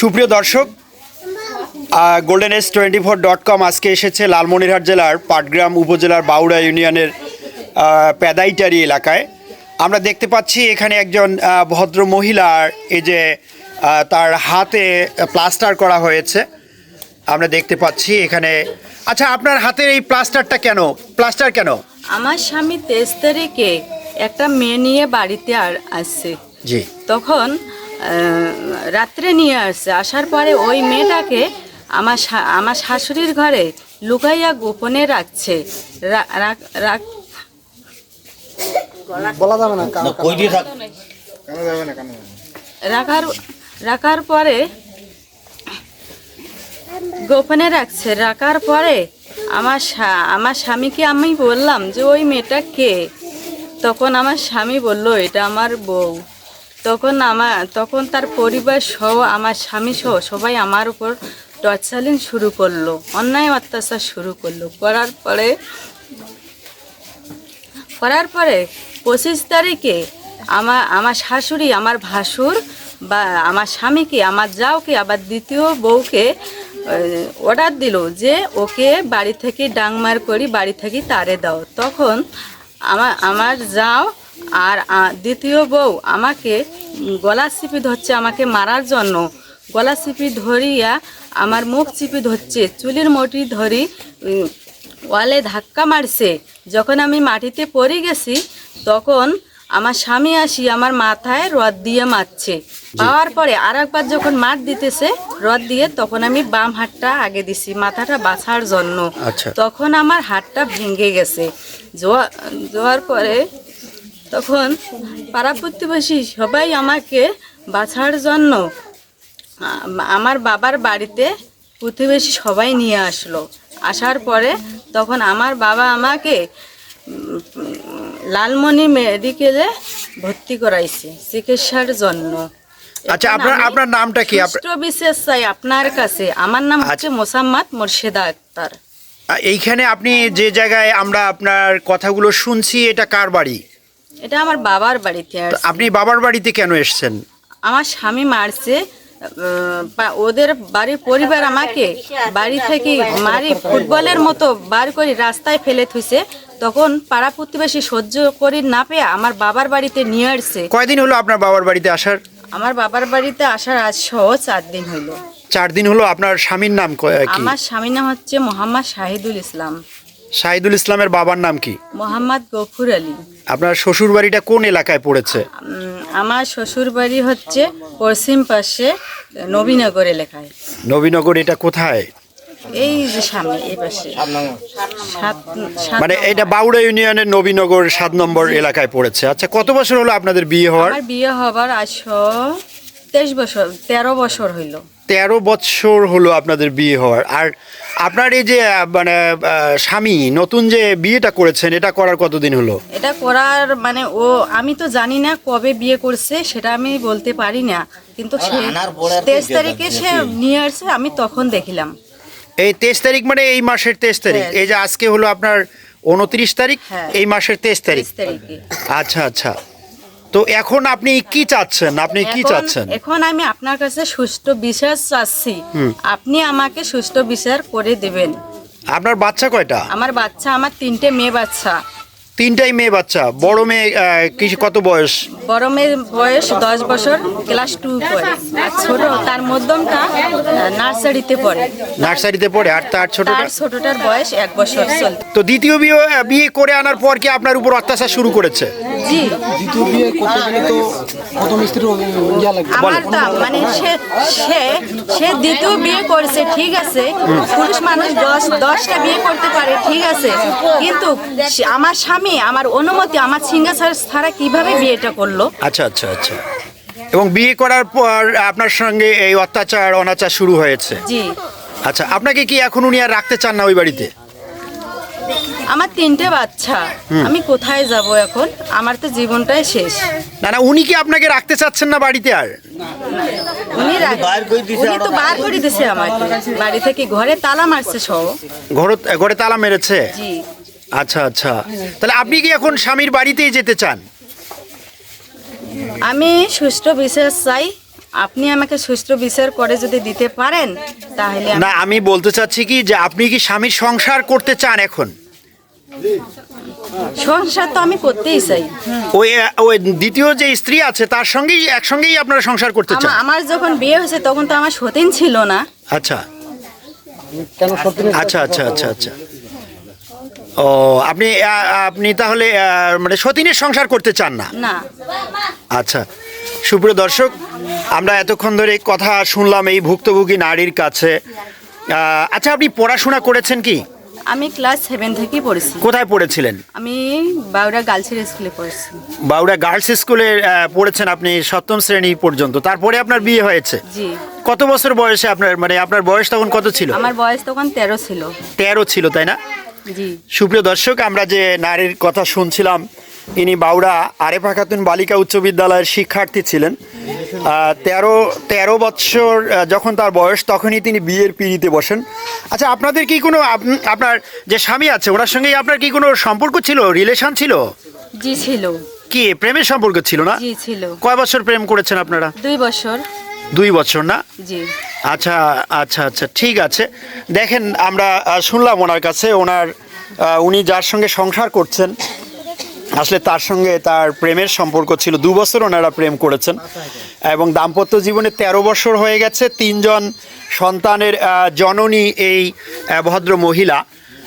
সুপ্রিয় দর্শক golden S twenty four dot com আজকে এসেছে লালমনিরহাট জেলার পাটগ্রাম উপজেলার বাউড়া ইউনিয়নের প্যাদাইটারি এলাকায়। আমরা দেখতে পাচ্ছি এখানে একজন ভদ্র মহিলার এই যে তার হাতে প্লাস্টার করা হয়েছে। আমরা দেখতে পাচ্ছি এখানে আচ্ছা আপনার হাতের এই প্লাস্টারটা কেন? প্লাস্টার কেন? আমার স্বামী তেইশ তারিখে একটা মেয়ে নিয়ে বাড়িতে আর আসছে। জি। তখন রাত্রে নিয়ে আসছে। আসার পরে ওই মেয়েটাকে আমার আমার শাশুড়ির ঘরে লুকাইয়া গোপনে রাখছে। রাখার রাখার পরে গোপনে রাখছে। রাখার পরে আমার আমার স্বামীকে আমি বললাম যে ওই মেয়েটা কে? তখন আমার স্বামী বলল এটা আমার বউ। তখন আমার তখন তার পরিবার সহ আমার স্বামী সহ সবাই আমার উপর টর্চালিন শুরু করল, অন্যায় অত্যাচার শুরু করল। করার পরে করার পরে পঁচিশ তারিখে আমার আমার শাশুড়ি, আমার ভাসুর বা আমার স্বামীকে, আমার যাওকে, আবার দ্বিতীয় বউকে অর্ডার দিল যে ওকে বাড়ি থেকে ডাংমার করি, বাড়ি থেকে তারে দাও। তখন আমার আমার যাও আর দ্বিতীয় বউ আমাকে গলা চিপি ধরছে আমাকে মারার জন্য। গলা চিপি ধরিয়া আমার মুখ চিপি ধরছে চুলির মটি ধরি ওয়ালে ধাক্কা মারছে। যখন আমি মাটিতে পড়ে গেছি তখন আমার স্বামী আসি আমার মাথায় রদ দিয়ে মারছে। পাওয়ার পরে আর একবার যখন মার দিতেছে রদ দিয়ে তখন আমি বাম হাতটা আগে দিছি মাথাটা বাছার জন্য। আচ্ছা। তখন আমার হাতটা ভেঙে গেছে। জোয়া- জোয়ার পরে তখন পাড়া প্রতিবেশী সবাই আমাকে বাছার জন্য আমার বাবার বাড়িতে প্রতিবেশী সবাই নিয়ে আসলো। আসার পরে তখন আমার বাবা আমাকে লালমনি মেডিকেলে ভর্তি করাইছে চিকিৎসার জন্য। আচ্ছা আপনার আপনার নামটা কি? বিশেষ চাই আপনার কাছে। আমার নাম হচ্ছে মোসাম্মদ মোর্শেদা আক্তার। এইখানে আপনি যে জায়গায় আমরা আপনার কথাগুলো শুনছি এটা কার বাড়ি? এটা আমার বাবার বাড়িতে আসছে। আপনি বাবার বাড়িতে কেন এসেছেন? আমার স্বামী মারছে ওদের বাড়ির পরিবার আমাকে বাড়ি থেকে মারি ফুটবলের মতো বার করে রাস্তায় ফেলে থুইছে। তখন পাড়া প্রতিবেশী সহ্য করি না পেয়ে আমার বাবার বাড়িতে নিয়ে আসছে। কয়দিন হলো আপনার বাবার বাড়িতে আসার? আমার বাবার বাড়িতে আসার আজ সহ চার দিন হইল। চার দিন হলো আপনার স্বামীর নাম ক- কি? আমার স্বামীর নাম হচ্ছে মোহাম্মদ শাহিদুল ইসলাম। শাহিদুল ইসলামের বাবার নাম কি? মোহাম্মদ গফুর আলী। আপনার শ্বশুর বাড়িটা কোন এলাকায় পড়েছে? আমার শ্বশুর বাড়ি হচ্ছে পশ্চিম পাশে নবীনগর এলাকায়। নবীনগর এটা কোথায়? এই যে সামনে এই পাশে। সাত সাত মানে এটা বাউড়া ইউনিয়নের নবীনগর সাত নম্বর এলাকায় পড়েছে। আচ্ছা কত বছর হলো আপনাদের বিয়ে হওয়ার? আমার বিয়ে হবার আজ তেইশ বছর তেরো বছর হইল। তেরো বছর হলো আপনাদের বিয়ে হওয়ার। আর আপনার এই যে মানে স্বামী নতুন যে বিয়েটা করেছেন এটা করার কতদিন হলো? এটা করার মানে ও আমি তো জানি না কবে বিয়ে করছে সেটা আমি বলতে পারি না। কিন্তু সে তেইশ তারিখে সে নিয়ে আসছে আমি তখন দেখিলাম। এই তেইশ তারিখ মানে এই মাসের তেইশ তারিখ। হ্যাঁ। এই যে আজকে হলো আপনার উনত্রিশ তারিখ হ্যাঁ। এই মাসের তেইশ তারিখ। আচ্ছা আচ্ছা। তো এখন আপনি কি চাচ্ছেন? আপনি কি চাচ্ছেন? এখন আমি আপনার কাছে সুস্থ বিচার চাচ্ছি। আপনি আমাকে সুস্থ বিচার করে দেবেন। আপনার বাচ্চা কয়টা? আমার বাচ্চা আমার তিনটে মেয়ে বাচ্চা। তিনটাই মেয়ে বাচ্চা। বড় মেয়ে আহ, কি কত বয়স? বড় মেয়ের বয়স দশ বছর ক্লাস টু পড়ে আর ছোট তার মধ্যমটা নার্সারিতে পড়ে। নার্সারিতে পড়ে আর তার তার ছোটটার বয়স এক বছর চলতে তো দ্বিতীয় বিয়ে বিয়ে করে আনার পর কি আপনার উপর অত্যাচার শুরু করেছে? জি। দ্বিতীয় বিয়ে করতে গেলে তো প্রথম স্ত্রীর ইয়া লাগবে। আমার তা মানে সে সে সে দ্বিতীয় বিয়ে করেছে ঠিক আছে। পুরুষ মানুষ দশ দশটা বিয়ে করতে পারে ঠিক আছে। কিন্তু আমার স্বামী আমার অনুমতি আমার সিঙ্গাসার ছাড়া কীভাবে বিয়েটা করল? আচ্ছা আচ্ছা আচ্ছা। এবং বিয়ে করার পর আপনার সঙ্গে এই অত্যাচার অনাচার শুরু হয়েছে? জি। আচ্ছা আপনাকে কি এখন উনি আর রাখতে চান না ওই বাড়িতে? আমার তিনটে বাচ্চা। আমি কোথায় যাব এখন? আমার তো জীবনটাই শেষ। না না উনি কি আপনাকে রাখতে চাচ্ছেন না বাড়িতে আর? উনি রাখ- উনি তো বার করে দিছে আমাকে। বাড়ি থেকে ঘরে তালা মারছে সব। ঘর ঘরে তালা মেরেছে? জি। আচ্ছা আচ্ছা। তাহলে আপনি কি এখন স্বামীর বাড়িতেই যেতে চান? আমি সুষ্ঠু বিশেষ চাই। আপনি আমাকে সুস্থ বিচার করে যদি দিতে পারেন তাহলে আমি- না আমি বলতে চাচ্ছি কি যে আপনি কি স্বামীর সংসার করতে চান এখন? সংসার তো আমি করতেই চাই। ওই ওই দ্বিতীয় যে স্ত্রী আছে তার সঙ্গেই একসঙ্গেই আপনারা সংসার করতে চান? আমার যখন বিয়ে হয়েছে তখন তো আমার সতীন ছিল না। আচ্ছা। আচ্ছা আচ্ছা আচ্ছা আচ্ছা। ও আপনি আপনি তাহলে মানে সতীনের সংসার করতে চান না? আচ্ছা সুপ্রিয় দর্শক আমরা এতক্ষণ ধরে কথা শুনলাম এই ভুক্তভোগী নারীর কাছে। আচ্ছা আপনি পড়াশোনা করেছেন কি? আমি ক্লাস সেভেন থেকেই পড়েছি। কোথায় পড়েছিলেন? আমি বাউরা গার্লসের স্কুলে পড়েছি। বাউড়া গার্লস স্কুলে পড়েছেন আপনি সপ্তম শ্রেণি পর্যন্ত। তারপরে আপনার বিয়ে হয়েছে। জি। কত বছর বয়সে আপনার মানে আপনার বয়স তখন কত ছিল? আমার বয়স তখন তেরো ছিল। তেরো ছিল তাই না? সুপ্রিয় দর্শক আমরা যে নারীর কথা শুনছিলাম ইনি বাউড়া আরেফা খাতুন বালিকা উচ্চ বিদ্যালয়ের শিক্ষার্থী ছিলেন। তেরো তেরো বৎসর যখন তার বয়স তখনই তিনি বিয়ের পিড়িতে বসেন। আচ্ছা আপনাদের কি কোনো আপ- আপনার যে স্বামী আছে ওনার সঙ্গে আপনার কি কোনো সম্পর্ক ছিল রিলেশন ছিল? জি ছিল। কি প্রেমের সম্পর্ক ছিল না? জি ছিল। কয় বছর প্রেম করেছেন আপনারা? দুই বছর। দুই বছর না? জি। আচ্ছা আচ্ছা আচ্ছা ঠিক আছে। দেখেন আমরা শুনলাম ওনার কাছে ওনার উনি যার সঙ্গে সংসার করছেন আসলে তার সঙ্গে তার প্রেমের সম্পর্ক ছিল দু বছর ওনারা প্রেম করেছেন। এবং দাম্পত্য জীবনে তেরো বছর হয়ে গেছে তিনজন সন্তানের জননী এই ভদ্র মহিলা।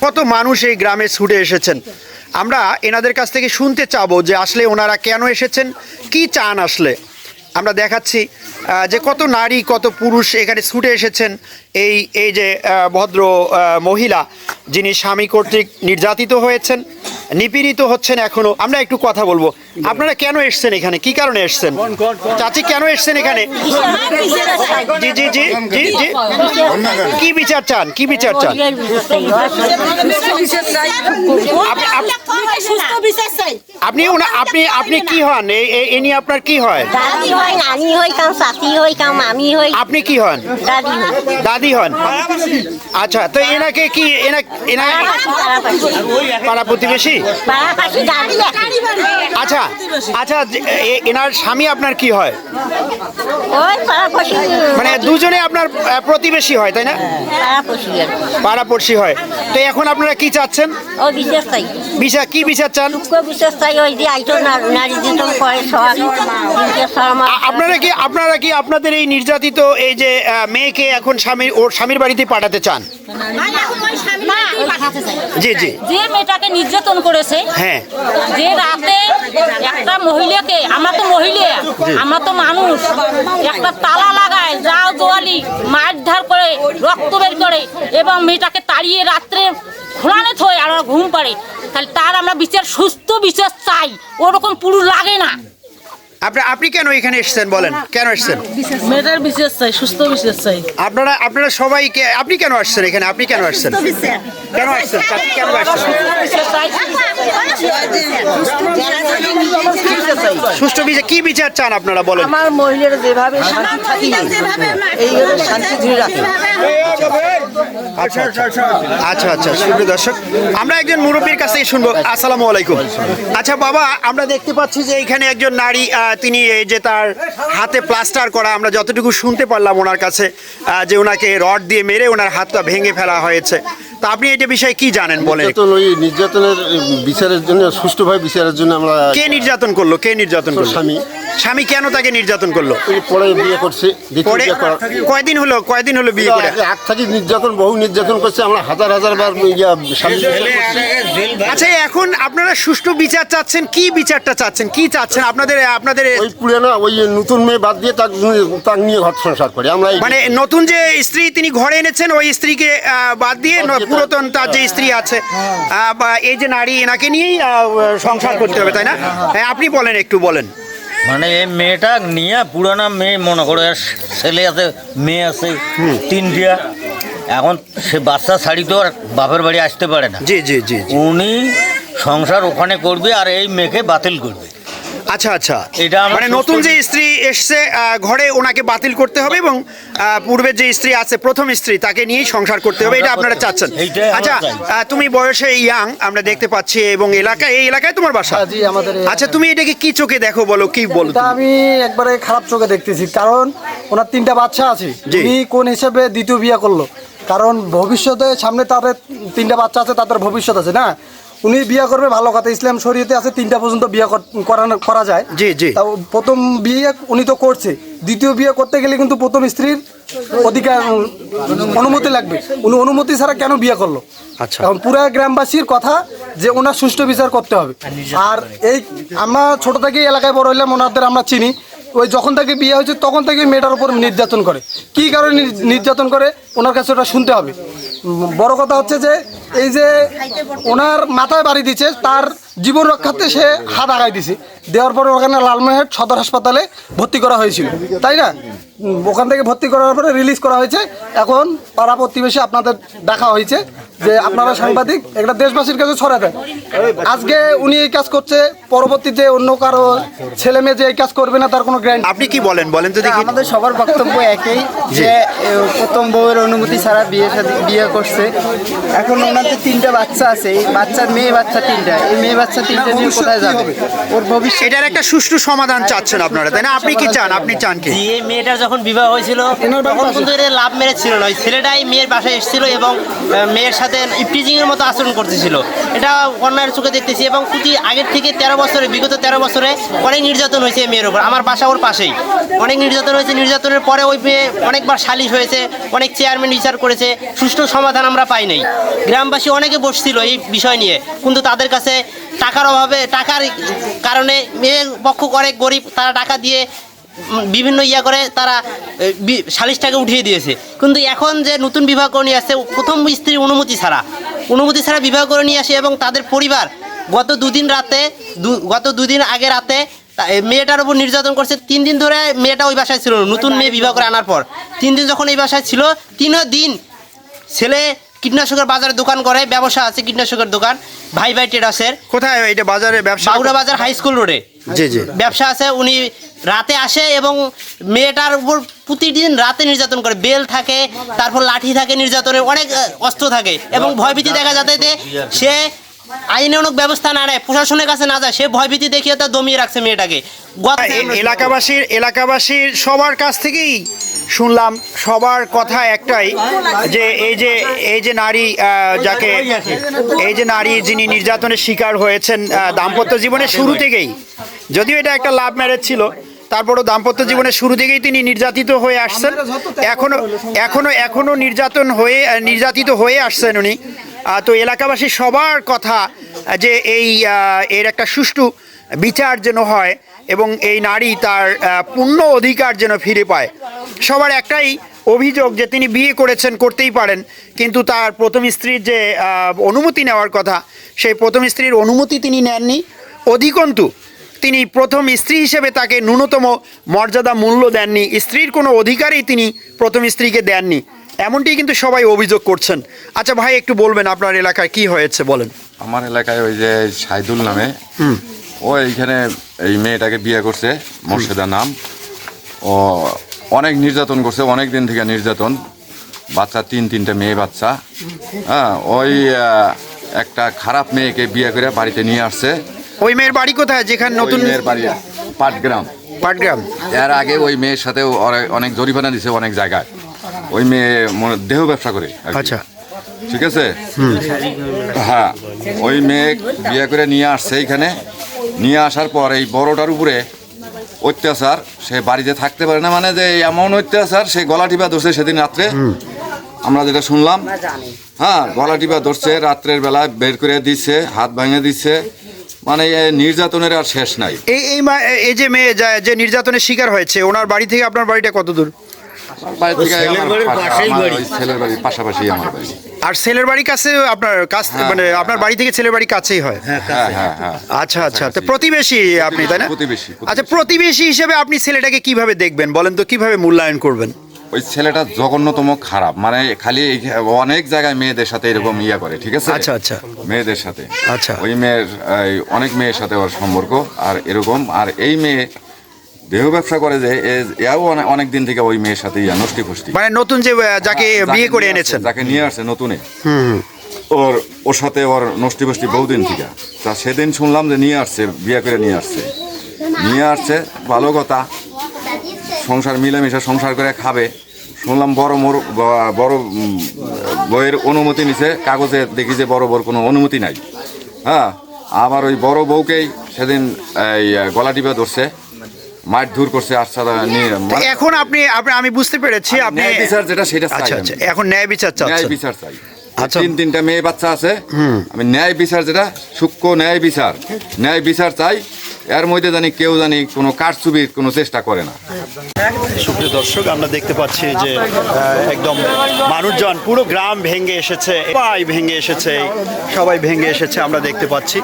কত মানুষ এই গ্রামে ছুটে এসেছেন। আমরা এনাদের কাছ থেকে শুনতে চাবো যে আসলে ওনারা কেন এসেছেন কি চান আসলে? আমরা দেখাচ্ছি যে কত নারী, কত পুরুষ এখানে ছুটে এসেছেন এই এই যে ভদ্র মহিলা যিনি স্বামী কর্তৃক নির্যাতিত হয়েছেন। নিপীড়িত হচ্ছেন এখনও। আমরা একটু কথা বলব। আপনারা কেন এসছেন এখানে? কি কারণে এসছেন? চাচি কেন এসছেন এখানে? জি জি জি জি জি। কি বিচার চান? কি বিচার চান? আপনি আপনি আপনি কি হন? এ- নিয়ে আপনার কি হয়? আপনি কি হন? দাদি হন? আচ্ছা তো এনাকে কি এনা এনা পাড়া প্রতিবেশী? আচ্ছা আচ্ছা এনার স্বামী আপনার কি হয়? মানে দুজনে আপনার প্রতিবেশী হয় তাই না? পাড়াপড়শি হয়। তো এখন আপনারা কি চাচ্ছেন? বিচার কি বিচার চান? আপনারা কি আপনারা কি আপনাদের এই নির্যাতিত এই যে মেয়েকে এখন স্বামীর ওর স্বামীর বাড়িতে পাঠাতে চান? জি জি। যে মেয়েটাকে নির্যাতন করেছে হ্যাঁ। যে রাতে একটা মহিলাকে আমরা তো মহিলা আমরা তো মানুষ একটা তালা লাগায় যাও জোয়ালি মারধার করে রক্ত বের করে এবং মেয়েটাকে তাড়িয়ে রাত্রে খোলানে থয় আর ঘুম পাড়ে। তাহলে তার আমরা বিচার সুস্থ বিচার চাই। ওরকম পুরুষ লাগে না। আপনি আপনি কেন এখানে এসেছেন বলেন? কেন এসেছেন? মেয়েটার বিশেষ চাই সুস্থ বিশেষ চাই। আপনারা আপনারা সবাই কে- আপনি কেন আসছেন এখানে? আপনি কেন আসছেন? কেন আসছেন? কেন আসছেন? বিচার সুষ্ঠু বিচার কি বিচার চান আপনারা বলেন? আমার মহিলারা যেভাবে শান্তি থাকি এইভাবে শান্তি ধরে রাখে আচ্ছা আচ্ছা আচ্ছা সুপ্রিয় দর্শক আমরা একজন মুরব্বীর কাছ থেকে শুনব। আসসালামু আলাইকুম। আচ্ছা বাবা আমরা দেখতে পাচ্ছি যে এখানে একজন নারী তিনি এই যে তার হাতে প্লাস্টার করা আমরা যতটুকু শুনতে পারলাম ওনার কাছে যে ওনাকে রড দিয়ে মেরে ওনার হাতটা ভেঙে ফেলা হয়েছে। তা আপনি এটা বিষয়ে কি জানেন বলেন নির্যাতন ওই নির্যাতনের বিচারের জন্য সুষ্ঠুভাবে বিচারের জন্য আমরা কে নির্যাতন করল? কে নির্যাতন করল? স্বামী। স্বামী কেন তাকে নির্যাতন করল? ওই পরে বিয়ে করছে দ্বিতীয় পরে বিয়ে করা কয়দিন হলো? কয়দিন হলো বিয়ে করে? আগে থাকি নির্যাতন বহু নির্যাতন করছে আমরা হাজার হাজার বার ইয়া স্বামী আচ্ছা এখন আপনারা সুষ্ঠু বিচার চাচ্ছেন? কি বিচারটা চাচ্ছেন? কি চাচ্ছেন? আপনাদের আপনাদের ওই পুরানো ওই নতুন মেয়ে বাদ দিয়ে তার তার নিয়ে ঘর সংসার করে। আমরা এই- মানে নতুন যে স্ত্রী তিনি ঘরে এনেছেন ওই স্ত্রীকে আহ, বাদ দিয়ে পুরাতন তার যে স্ত্রী আছে বা এই যে নারী এনাকে নিয়েই সংসার করতে হবে তাই না? হ্যাঁ আপনি বলেন একটু বলেন। মানে এই মেয়েটা নিয়ে পুরানা মেয়ে মনে করো ছেলে আছে মেয়ে আছে তিন তিনটিয়া। এখন সে বাচ্চা ছাড়ি তো আর বাপের বাড়ি আসতে পারে না। জি জি জি। উনি সংসার ওখানে করবে আর এই মেয়েকে বাতিল করবে। আচ্ছা আচ্ছা। এটা মানে নতুন যে স্ত্রী এসছে ঘরে ওনাকে বাতিল করতে হবে এবং পূর্বের যে স্ত্রী আছে প্রথম স্ত্রী তাকে নিয়েই সংসার করতে হবে এটা আপনারা চাচ্ছেন। আচ্ছা তুমি বয়সে ইয়াং আমরা দেখতে পাচ্ছি এবং এলাকায় এই এলাকায় তোমার বাসা? হ্যাঁ, জি, আমাদের এই আচ্ছা তুমি এটাকে কি চোখে দেখো বলো কি বলো আমি একবারে খারাপ চোখে দেখতেছি কারণ ওনার তিনটা বাচ্চা আছে। জি। উনি কোন হিসেবে দ্বিতীয় বিয়ে করল? কারণ ভবিষ্যতে সামনে তাদের তিনটা বাচ্চা আছে তাদের ভবিষ্যৎ আছে না? উনি বিয়ে করবে ভালো কথা। ইসলাম শরীয়তে আছে তিনটা পর্যন্ত বিয়ে কর- করানো করা যায়। জি, জি। তাও প্রথম বিয়ে উনি তো করছে। দ্বিতীয় বিয়ে করতে গেলে কিন্তু প্রথম স্ত্রীর অধিকার অনুমতি লাগবে। উনি অনুমতি ছাড়া কেন বিয়ে করল? আচ্ছা। এখন পুরা গ্রামবাসীর কথা যে ওনার সুষ্ঠু বিচার করতে হবে। আর এই আমরা ছোট থেকে এলাকায় বড় হইলাম ওনাদের আমরা চিনি। ওই যখন থেকে বিয়ে হয়েছে তখন থেকে মেয়েটার উপর নির্যাতন করে। কি কারণে নির্যাতন করে? ওনার কাছে ওটা শুনতে হবে। বড় কথা হচ্ছে যে এই যে ওনার মাথায় বাড়ি দিচ্ছে তার জীবন রক্ষার্থে সে হাত আগাই দিছে। দেওয়ার পরে ওখানে লালমোহের সদর হাসপাতালে ভর্তি করা হয়েছিল। তাই না? ওখান থেকে ভর্তি করার পরে রিলিজ করা হয়েছে। এখন পাড়া প্রতিবেশী আপনাদের দেখা হয়েছে যে আপনারা সাংবাদিক একটা দেশবাসীর কাছে ছড়া দেন আজকে উনি এই কাজ করছে পরবর্তীতে অন্য কারও ছেলে মেয়ে যে এই কাজ করবে না তার কোনো গ্যারান্টি আপনি কি বলেন? বলেন তো দেখি। আমাদের সবার বক্তব্য একই যে প্রথম বউয়ের অনুমতি ছাড়া বিয়ে বিয়ে করছে। এখন ওনাদের তিনটা বাচ্চা আছে এই বাচ্চার মেয়ে বাচ্চা তিনটা এই মেয়ে বাচ্চা তিনটা নিয়ে কোথায় যাবে? ওর ভবিষ্যৎ এটার একটা সুষ্ঠু সমাধান চাচ্ছেন আপনারা তাই না? আপনি কি চান? আপনি চান কি? যে মেয়েটার যখন বিবাহ হয়েছিল তখন কিন্তু এর লাভ মেরে ছিল না ওই ছেলেটাই মেয়ের বাসায় এসেছিল এবং মেয়ের সাথে ইপটিজিং এর মতো আচরণ করতেছিল। এটা অন্যায়ের চোখে দেখতেছি এবং প্রতি আগের থেকে তেরো বছরে বিগত তেরো বছরে অনেক নির্যাতন হয়েছে মেয়ের ওপর আমার বাসা ওর পাশেই। অনেক নির্যাতন হয়েছে। নির্যাতনের পরে ওই মেয়ে অনেকবার সালিশ হয়েছে অনেক চেয়ারম্যান বিচার করেছে। সুষ্ঠু সমাধান আমরা পাই নাই। গ্রামবাসী অনেকে বসছিল এই বিষয় নিয়ে। কিন্তু তাদের কাছে টাকার অভাবে, টাকার কারণে মেয়ে পক্ষ করে গরিব, তারা টাকা দিয়ে বিভিন্ন ইয়া করে তারা সালিশটাকে উঠিয়ে দিয়েছে। কিন্তু এখন যে নতুন বিবাহ করে নিয়ে আসছে, প্রথম স্ত্রীর অনুমতি ছাড়া। অনুমতি ছাড়া বিবাহ করে নিয়ে আসে এবং তাদের পরিবার গত দুদিন রাতে গত দুদিন আগে রাতে মেয়েটার উপর নির্যাতন করছে। তিন দিন ধরে মেয়েটা ওই বাসায় ছিল নতুন মেয়ে বিবাহ করে আনার পর। তিন দিন যখন এই বাসায় ছিল, তিনও দিন ছেলে কীটনাশকের বাজারে দোকান করে ব্যবসা আছে কীটনাশকের দোকান ভাই ভাই ট্রেডার্সের কোথায় এটা বাজারে ব্যবসা? বাগুড়া বাজার হাই স্কুল রোডে জি জি। ব্যবসা আছে উনি রাতে আসে এবং মেয়েটার উপর প্রতিদিন রাতে নির্যাতন করে বেল থাকে তারপর লাঠি থাকে নির্যাতনের অনেক অস্ত্র থাকে এবং ভয়ভীতি দেখা যাতে যে সে আইনানুক ব্যবস্থা না নেয় প্রশাসনের কাছে না যায়। সে ভয়ভীতি দেখিয়ে তার দমিয়ে রাখছে মেয়েটাকে। এলাকাবাসীর এলাকাবাসীর সবার কাছ থেকেই শুনলাম সবার কথা একটাই যে এই যে এই যে নারী যাকে এই যে নারী যিনি নির্যাতনের শিকার হয়েছেন দাম্পত্য জীবনের শুরু থেকেই যদিও এটা একটা লাভ ম্যারেজ ছিল তারপরও দাম্পত্য জীবনের শুরু থেকেই তিনি নির্যাতিত হয়ে আসছেন। এখনও এখনও এখনও নির্যাতন হয়ে নির্যাতিত হয়ে আসছেন উনি। তো এলাকাবাসী সবার কথা যে এই এর একটা সুষ্ঠু বিচার যেন হয় এবং এই নারী তার পূর্ণ অধিকার যেন ফিরে পায়। সবার একটাই অভিযোগ যে তিনি বিয়ে করেছেন, করতেই পারেন, কিন্তু তার প্রথম স্ত্রীর যে অনুমতি নেওয়ার কথা, সেই প্রথম স্ত্রীর অনুমতি তিনি নেননি। অধিকন্তু, তিনি প্রথম স্ত্রী হিসেবে তাকে ন্যূনতম মর্যাদা মূল্য দেননি। স্ত্রীর কোনো অধিকারই তিনি প্রথম স্ত্রীকে দেননি। এমনটি কিন্তু সবাই অভিযোগ করছেন। আচ্ছা ভাই একটু বলবেন আপনার এলাকায় কি হয়েছে বলেন। আমার এলাকায় ওই যে সাইদুল নামে ও এইখানে এই মেয়েটাকে বিয়ে করছে মোর্শেদা নাম। ও অনেক নির্যাতন করছে অনেক দিন থেকে নির্যাতন। বাচ্চা তিন তিনটে মেয়ে বাচ্চা। হ্যাঁ ওই একটা খারাপ মেয়েকে বিয়ে করে বাড়িতে নিয়ে আসছে। ওই মেয়ের বাড়ি কোথায়? যেখানে নতুন মেয়ের বাড়ি পাটগ্রাম। পাটগ্রাম। এর আগে ওই মেয়ের সাথে অনেক- অনেক জরিমানা দিছে অনেক জায়গায়। ওই মেয়ে মনে- দেহ ব্যবসা করে আচ্ছা। ঠিক আছে? হ্যাঁ ওই মেয়ে বিয়ে করে নিয়ে আসছে এইখানে। নিয়ে আসার পর এই বড়টার উপরে অত্যাচার সে বাড়িতে থাকতে পারে না। মানে যে এমন অত্যাচার সে গলা টিপা ধরছে সেদিন রাত্রে। আমরা যেটা শুনলাম হ্যাঁ গলা টিপা ধরছে রাত্রের বেলায় বের করে দিচ্ছে হাত ভাঙে দিচ্ছে। মানে নির্যাতনের আর শেষ নাই। এই এই মা- এই যে মেয়ে যা- যে নির্যাতনের শিকার হয়েছে ওনার বাড়ি থেকে আপনার বাড়িটা কত দূর? ছেলের বাড়ির পাশে- পাশেই আমার বাড়ি। ওই ছেলের বাড়ির পাশাপাশি আমার বাড়ি। আর ছেলের বাড়ি কাছে আপনার কাছ হ্যাঁ, মানে হ্যাঁ, আপনার বাড়ি থেকে ছেলের বাড়ি কাছেই হয়? হ্যাঁ হ্যাঁ হ্যাঁ আচ্ছা আচ্ছা। তো প্রতিবেশী আপনি তাই না? প্রতিবেশী, আচ্ছা প্রতিবেশী হিসেবে আপনি ছেলেটাকে কীভাবে দেখবেন? বলেন তো কীভাবে মূল্যায়ন করবেন? ওই ছেলেটা জঘন্যতম খারাপ। মানে খালি অনেক জায়গায় মেয়েদের সাথে এরকম ইয়া করে ঠিক আছে? আচ্ছা, আচ্ছা। মেয়েদের সাথে। আচ্ছা। ওই মেয়ের অনেক মেয়ের সাথে ওর সম্পর্ক আর এরকম। আর এই মেয়ে দেহ ব্যবসা করে যে এও অনেক দিন থেকে ওই মেয়ের সাথে ইয়া নষ্টি ফুষ্টি মানে নতুন যে যাকে বিয়ে করে এনেছেন। যাকে নিয়ে আসছে নতুনে। ওর ওর সাথে ওর নষ্টি ফষ্টি বহুদিন থেকে। তা সেদিন শুনলাম যে নিয়ে আসছে বিয়ে করে নিয়ে আসছে। নিয়ে আসছে ভালো কথা। সংসার মিলেমিশে সংসার করে খাবে। শুনলাম বড় মোর বড় বইয়ের অনুমতি নিছে কাগজে দেখি যে বড় বড় কোনো অনুমতি নাই। হ্যাঁ আবার ওই বড় বউকেই সেদিন এই গলা টিপে ধরছে। মাঠ ধুর করছে নিয়ে এখন আপনি আপনি আমি বুঝতে পেরেছি আপনি ন্যায় বিচার যেটা সেটা চাই আচ্ছা আচ্ছা এখন ন্যায় বিচার ন্যায় বিচার চাই। আচ্ছা। তিন তিনটা মেয়ে বাচ্চা আছে আমি ন্যায় বিচার যেটা সূক্ষ্ম ন্যায় বিচার। ন্যায় বিচার চাই এর মধ্যে জানি কেউ জানি কোনো কারচুবির কোনো চেষ্টা করে না। সুপ্রিয় দর্শক আমরা দেখতে পাচ্ছি যে একদম মানুষজন পুরো গ্রাম ভেঙে এসেছে সবাই ভেঙে এসেছে সবাই ভেঙে এসেছে আমরা দেখতে পাচ্ছি।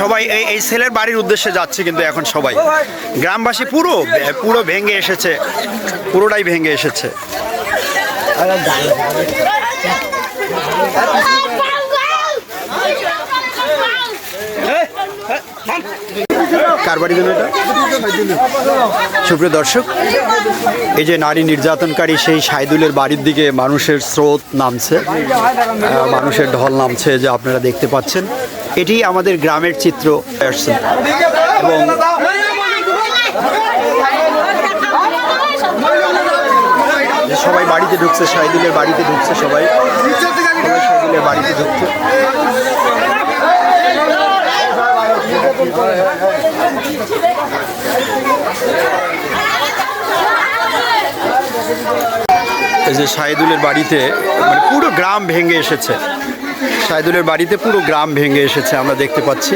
সবাই এই এই ছেলের বাড়ির উদ্দেশ্যে যাচ্ছে কিন্তু এখন সবাই। গ্রামবাসী পুরো পুরো ভেঙে এসেছে পুরোটাই ভেঙে এসেছে। কার বাড়ি এটা? সুপ্রিয় দর্শক, এই যে নারী নির্যাতনকারী সেই সাইদুলের বাড়ির দিকে মানুষের স্রোত নামছে মানুষের ঢল নামছে যে আপনারা দেখতে পাচ্ছেন, এটি আমাদের গ্রামের চিত্র। এবং সবাই বাড়িতে ঢুকছে, সাইদুলের বাড়িতে ঢুকছে সবাই সাইদুলের বাড়িতে ঢুকছে। এই যে সাইদুলের বাড়িতে মানে পুরো গ্রাম ভেঙে এসেছে। সাইদুলের বাড়িতে পুরো গ্রাম ভেঙে এসেছে, আমরা দেখতে পাচ্ছি।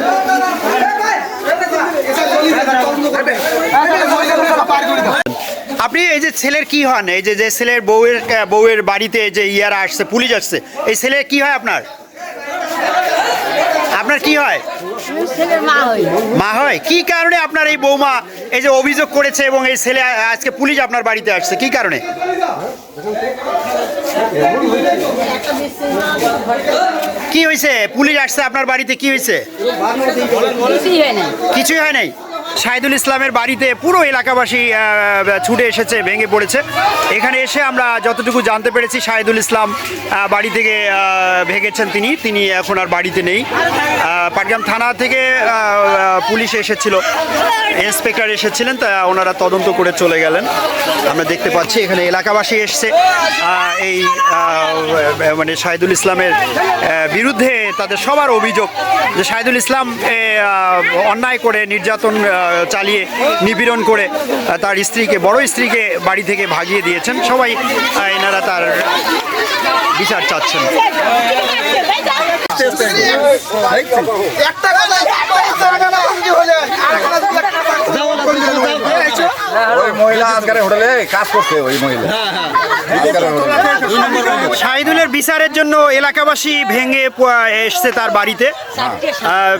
আপনি এই যে ছেলের কি হন? এই যে যে ছেলের বউয়ের বউয়ের বাড়িতে যে ইয়ারা আসছে, পুলিশ আসছে, এই ছেলের কি হয় আপনার? আপনার কি হয়? মা হয়। কি কারণে আপনার এই বৌমা এই যে অভিযোগ করেছে এবং এই ছেলে আজকে পুলিশ আপনার বাড়িতে আসছে? কি কারণে? কি হয়েছে? পুলিশ আসছে আপনার বাড়িতে? কি হয়েছে? কিছুই হয় নাই? শাহিদুল ইসলামের বাড়িতে পুরো এলাকাবাসী ছুটে এসেছে, ভেঙে পড়েছে। এখানে এসে আমরা যতটুকু জানতে পেরেছি শাহিদুল ইসলাম বাড়ি থেকে ভেঙেছেন তিনি। তিনি এখন আর বাড়িতে নেই। পাটগ্রাম থানা থেকে পুলিশ এসেছিল। ইন্সপেক্টর এসেছিলেন, তা ওনারা তদন্ত করে চলে গেলেন। আমরা দেখতে পাচ্ছি, এখানে এলাকাবাসী এসছে। এই মানে শাহিদুল ইসলামের বিরুদ্ধে তাদের সবার অভিযোগ যে শাহিদুল ইসলাম অন্যায় করে নির্যাতন চালিয়ে নিপীড়ন করে তার স্ত্রীকে বড় স্ত্রীকে বাড়ি থেকে ভাগিয়ে দিয়েছেন। সবাই এনারা তার বিচার চাচ্ছেন। ওই মহিলা আজকাল হোটেলে কাজ করছে ওই মহিলা। শাহিদুলের বিচারের জন্য এলাকাবাসী ভেঙে এসছে তার বাড়িতে। আহ,